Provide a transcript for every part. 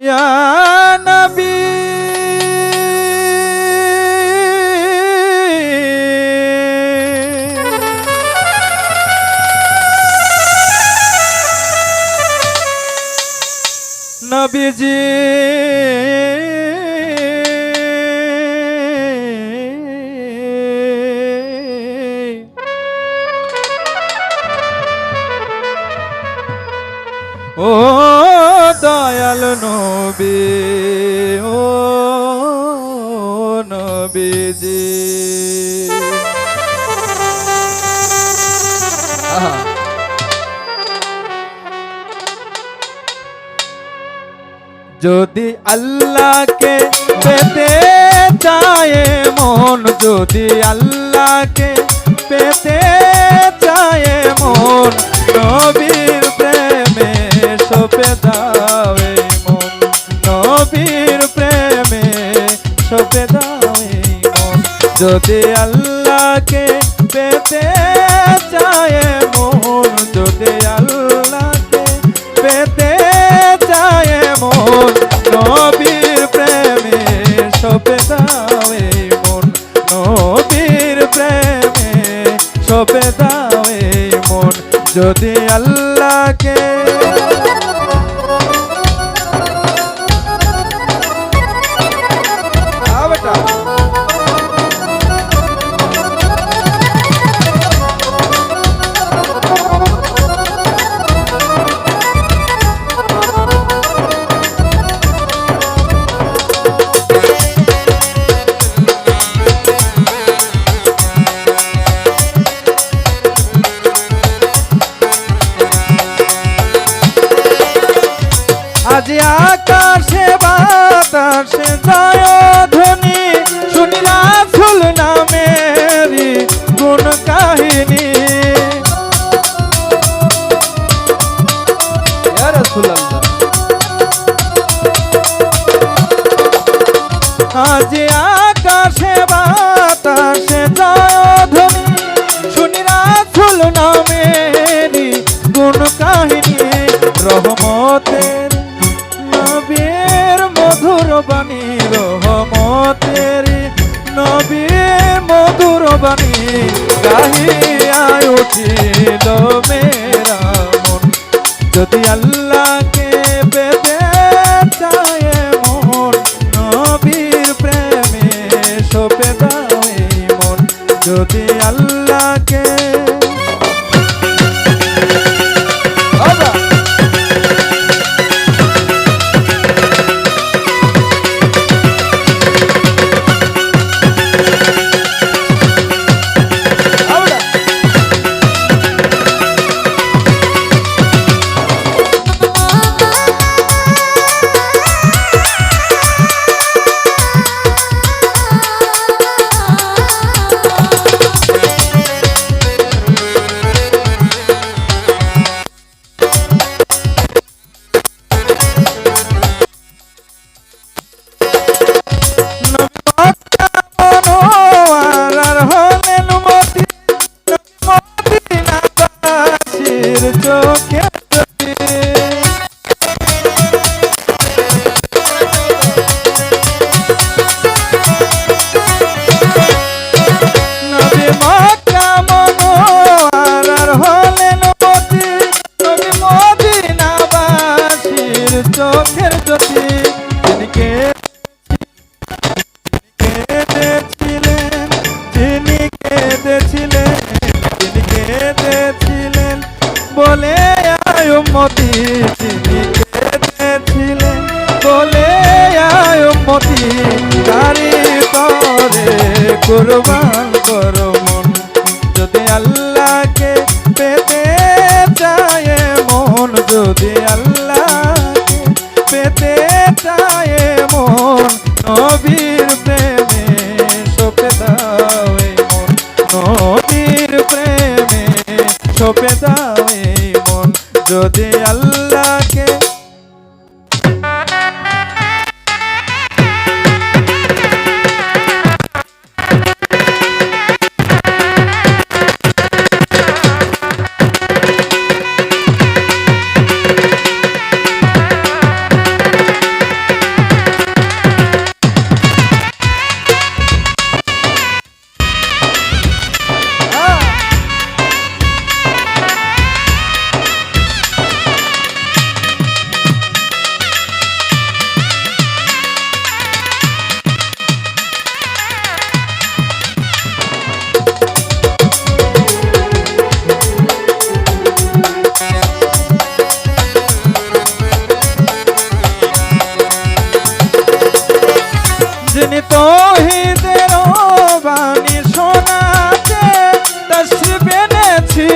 يا نبي নবীজি ও দয়াল নবী ও নবীজি। যদি আল্লাহকে পেতে চায় মন যদি আল্লাহকে পেতে চায় মন নবীর যদি আল্লাহকে পেতে চায় মন, যদি আল্লাহকে পেতে চায় মন, নবীর প্রেমে সপে দাওয়ে মন, নবীর প্রেমে সপে দাওয়ে মন, যদি আল্লাহকে আজ আকাশে বাতাসে জয় ধ্বনি শুনিলা গাহিয়া উঠিল মেরা মন। যদি আল্লাহকে কেঁদেছিলেন যিনি কেঁদেছিলেন তিনি কেঁদেছিলেন বলে বলে আয়মতি তারি তরে কুরবান করো। আল্লাহকে যিনি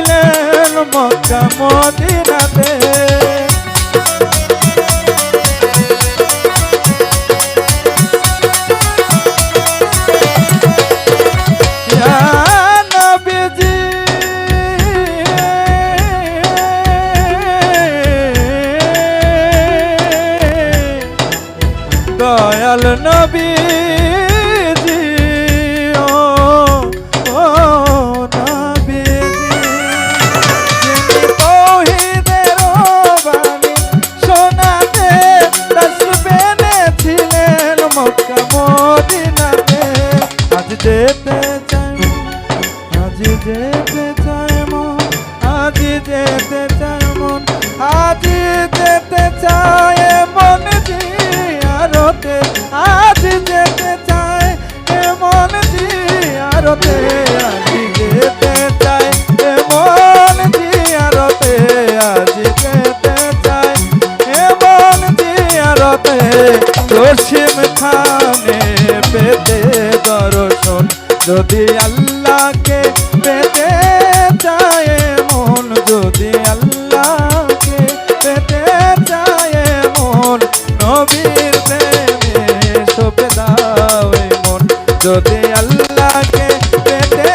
এনেছিলেন মক্কা মদিনাতে। দয়াল নবীজি যেতে চাই মন, আজ যেতে চাই মন, আজ যেতে চাই মন জিয়ারতে, আজ যেতে চাই মন জিয়ারতে, আজ যেতে চাই মন জিয়ারতে, আজ যেতে চাই মন জিয়ারতে। জসিম খানে যদি আল্লাহকে পেতে চায়, মন যদি আল্লাহকে পেতে চায়, মন নবীর প্রেমে সপে দাও মন। যদি আল্লাহকে পেতে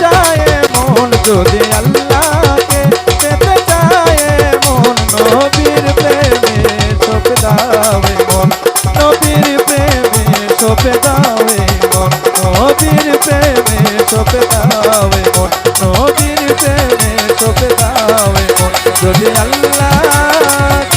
চায়, মন যদি আল্লাহকে পেতে চায়, মন নবীর প্রেমে সপে দাও মন। নবীর প্রেমে সপে দাও মন। নবীর প্রেমে সপে দাও মন। নবীর প্রেমে সপে দাও মন। যদি আল্লাহ